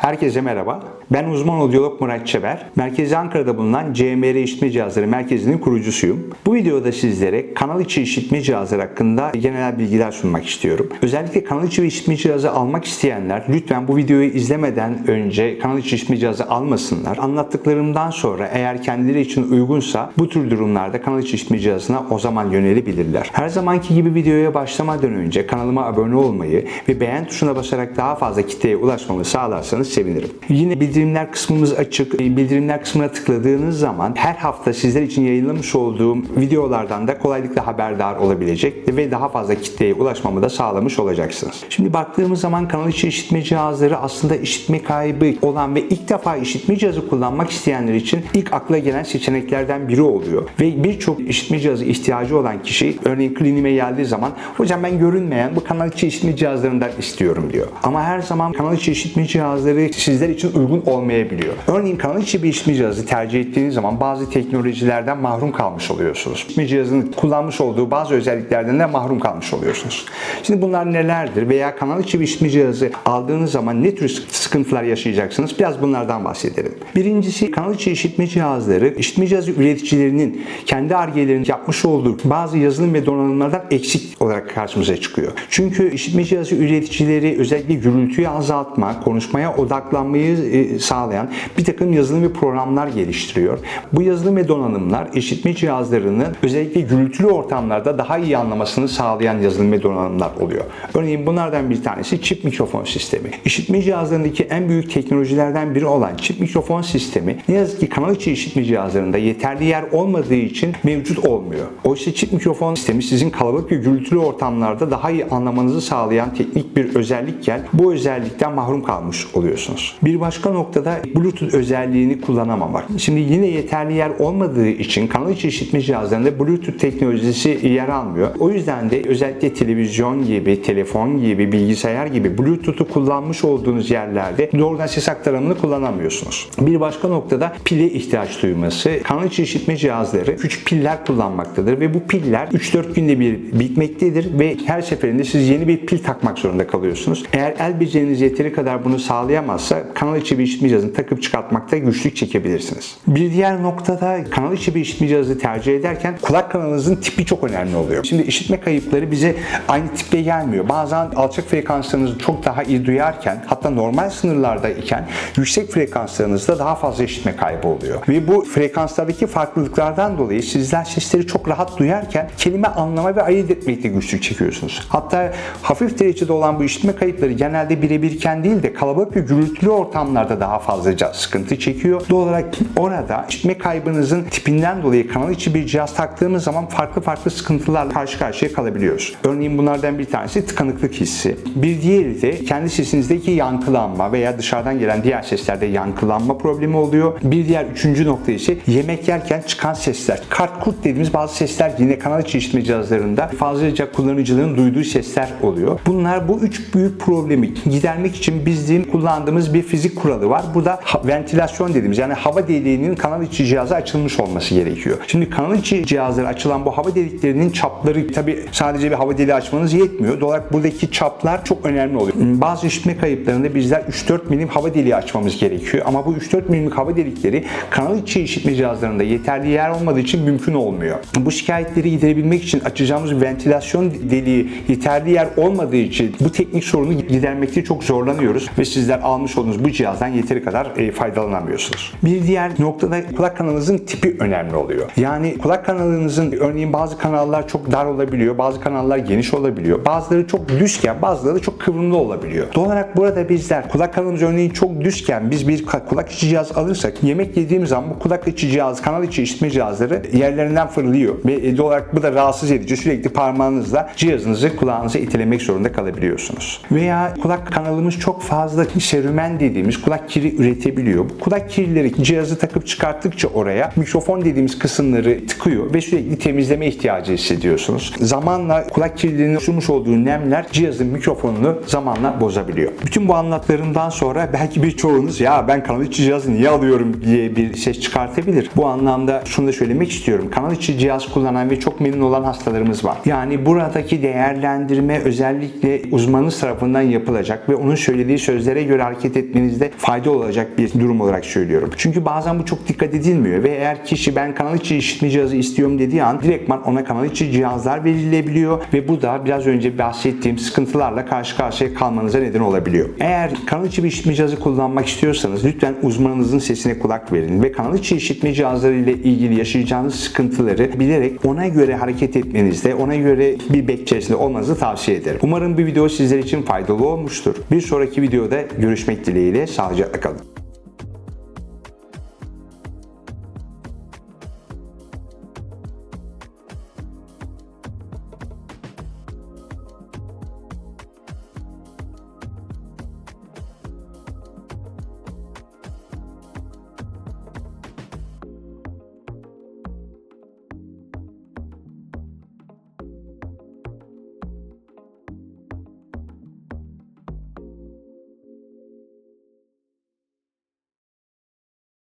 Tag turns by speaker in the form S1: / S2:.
S1: Herkese merhaba. Ben uzman odyolog Murat Çeber. Merkezi Ankara'da bulunan CMR İşitme Cihazları Merkezi'nin kurucusuyum. Bu videoda sizlere kanal içi işitme cihazları hakkında genel bilgiler sunmak istiyorum. Özellikle kanal içi işitme cihazı almak isteyenler lütfen bu videoyu izlemeden önce kanal içi işitme cihazı almasınlar. Anlattıklarımdan sonra eğer kendileri için uygunsa bu tür durumlarda kanal içi işitme cihazına o zaman yönelebilirler. Her zamanki gibi videoya başlamadan önce kanalıma abone olmayı ve beğen tuşuna basarak daha fazla kitleye ulaşmamı sağlarsanız sevinirim. Yine bildirimler kısmımız açık. Bildirimler kısmına tıkladığınız zaman her hafta sizler için yayınlamış olduğum videolardan da kolaylıkla haberdar olabilecek ve daha fazla kitleye ulaşmamı da sağlamış olacaksınız. Şimdi baktığımız zaman kanal içi işitme cihazları aslında işitme kaybı olan ve ilk defa işitme cihazı kullanmak isteyenler için ilk akla gelen seçeneklerden biri oluyor. Ve birçok işitme cihazı ihtiyacı olan kişi örneğin kliniğime geldiği zaman hocam ben görünmeyen bu kanal içi işitme cihazlarından istiyorum diyor. Ama her zaman kanal içi işitme cihazları sizler için uygun olmayabiliyor. Örneğin kanal içi bir işitme cihazı tercih ettiğiniz zaman bazı teknolojilerden mahrum kalmış oluyorsunuz. İşitme cihazının kullanmış olduğu bazı özelliklerden de mahrum kalmış oluyorsunuz. Şimdi bunlar nelerdir veya kanal içi bir işitme cihazı aldığınız zaman ne tür sıkıntılar yaşayacaksınız? Biraz bunlardan bahsedelim. Birincisi kanal içi işitme cihazları işitme cihazı üreticilerinin kendi argelerinin yapmış olduğu bazı yazılım ve donanımlardan eksik olarak karşımıza çıkıyor. Çünkü işitme cihazı üreticileri özellikle gürültüyü azaltma, konuşmaya odaklanmayı e, sağlayan bir takım yazılım ve programlar geliştiriyor. Bu yazılım ve donanımlar işitme cihazlarının özellikle gürültülü ortamlarda daha iyi anlamasını sağlayan yazılım ve donanımlar oluyor. Örneğin bunlardan bir tanesi çip mikrofon sistemi. İşitme cihazlarındaki en büyük teknolojilerden biri olan çip mikrofon sistemi ne yazık ki kanal içi işitme cihazlarında yeterli yer olmadığı için mevcut olmuyor. Oysa çip mikrofon sistemi sizin kalabalık ve gürültülü ortamlarda daha iyi anlamanızı sağlayan teknik bir özellikken bu özellikten mahrum kalmış oluyorsunuz. Bir başka noktada Bluetooth özelliğini kullanamamak. Şimdi yine yeterli yer olmadığı için kanal içi işitme cihazlarında Bluetooth teknolojisi yer almıyor. O yüzden de özellikle televizyon gibi, telefon gibi, bilgisayar gibi Bluetooth'u kullanmış olduğunuz yerlerde doğrudan ses aktarımını kullanamıyorsunuz. Bir başka noktada pile ihtiyaç duyması. Kanal içi işitme cihazları küçük piller kullanmaktadır ve bu piller 3-4 günde bir bitmektedir ve her seferinde siz yeni bir pil takmak zorunda kalıyorsunuz. Eğer el beceriniz yeteri kadar bunu sağlayamazsa kanal içi bir işitme cihazını takıp çıkartmakta güçlük çekebilirsiniz. Bir diğer noktada kanal içi bir işitme cihazı tercih ederken kulak kanalınızın tipi çok önemli oluyor. Şimdi işitme kayıpları bize aynı tipte gelmiyor. Bazen alçak frekanslarınızı çok daha iyi duyarken hatta normal sınırlarda iken yüksek frekanslarınızda daha fazla işitme kaybı oluyor. Ve bu frekanslardaki farklılıklardan dolayı sizler sesleri çok rahat duyarken kelime anlama ve ayırt etmekte güçlük çekiyorsunuz. Hatta hafif derecede olan bu işitme kayıpları genelde birebirken değil de kalabalık ve gürültülü ortamlarda daha fazlaca sıkıntı çekiyor. Doğal olarak orada işitme kaybınızın tipinden dolayı kanal içi bir cihaz taktığımız zaman farklı farklı sıkıntılarla karşı karşıya kalabiliyoruz. Örneğin bunlardan bir tanesi tıkanıklık hissi. Bir diğeri de kendi sesinizdeki yankılanma veya dışarıdan gelen diğer seslerde yankılanma problemi oluyor. Bir diğer üçüncü nokta ise yemek yerken çıkan sesler. Kart kurt dediğimiz bazı sesler yine kanal içi işitme cihazlarında fazlaca kullanıcının duyduğu sesler oluyor. Bunlar bu üç büyük problemi gidermek için bizim kullandığımız bir fizik kuralı var. Burada ha- ventilasyon dediğimiz yani hava deliğinin kanal içi cihaza açılmış olması gerekiyor. Şimdi kanal içi cihazlara açılan bu hava deliklerinin çapları tabi sadece bir hava deliği açmanız yetmiyor. Doğal buradaki çaplar çok önemli oluyor. Bazı işitme kayıplarında bizler 3-4 milim hava deliği açmamız gerekiyor. Ama bu 3-4 milimlik hava delikleri kanal içi işitme cihazlarında yeterli yer olmadığı için mümkün olmuyor. Bu şikayetleri giderebilmek için açacağımız ventilasyon deliği yeterli yer olmadığı için bu teknik sorunu gidermekte çok zorlanıyoruz ve sizler almış olduğunuz bu cihazdan yeteri kadar e, faydalanamıyorsunuz. Bir diğer noktada kulak kanalınızın tipi önemli oluyor. Yani kulak kanalınızın örneğin bazı kanallar çok dar olabiliyor, bazı kanallar geniş olabiliyor. Bazıları çok düzken, bazıları çok kıvrımlı olabiliyor. Doğal olarak burada bizler kulak kanalımız örneğin çok düzken biz bir kulak içi cihaz alırsak yemek yediğimiz zaman bu kulak içi cihaz, kanal içi işitme cihazları yerlerinden fırlıyor ve e, doğal olarak bu da rahatsız edici. Sürekli parmağınızla cihazınızı kulağınıza itelemek zorunda kalabiliyorsunuz. Veya kulak kanalımız çok fazla serümen dediğimiz kulak kiri üretebiliyor. Bu kulak kirleri cihazı takıp çıkarttıkça oraya mikrofon dediğimiz kısımları tıkıyor ve sürekli temizleme ihtiyacı hissediyorsunuz. Zamanla kulak kirliliğinin oluşturmuş olduğu nemler cihazın mikrofonunu zamanla bozabiliyor. Bütün bu anlatlarımdan sonra belki birçoğunuz ya ben kanal içi cihazı niye alıyorum diye bir ses çıkartabilir. Bu anlamda şunu da söylemek istiyorum. Kanal içi cihaz kullanan ve çok memnun olan hastalarımız var. Yani buradaki değerlendirme özellikle uzmanınız tarafından yapılacak ve onun söylediği sözlere göre hareket etmenizde fayda olacak bir durum olarak söylüyorum. Çünkü bazen bu çok dikkat edilmiyor ve eğer kişi ben kanal içi işitme cihazı istiyorum dediği an direktman ona kanal içi cihazlar verilebiliyor ve bu da biraz önce bahsettiğim sıkıntılarla karşı karşıya kalmanıza neden olabiliyor. Eğer kanal içi bir işitme cihazı kullanmak istiyorsanız lütfen uzmanınızın sesine kulak verin ve kanal içi işitme cihazları ile ilgili yaşayacağınız sıkıntıları bilerek ona göre hareket etmenizde, ona göre bir bek içerisinde olmanızı tavsiye ederim. Umarım bu video sizler için faydalı olmuştur. Bir sonraki videoda görüşmek dileğiyle sağlıcakla kalın.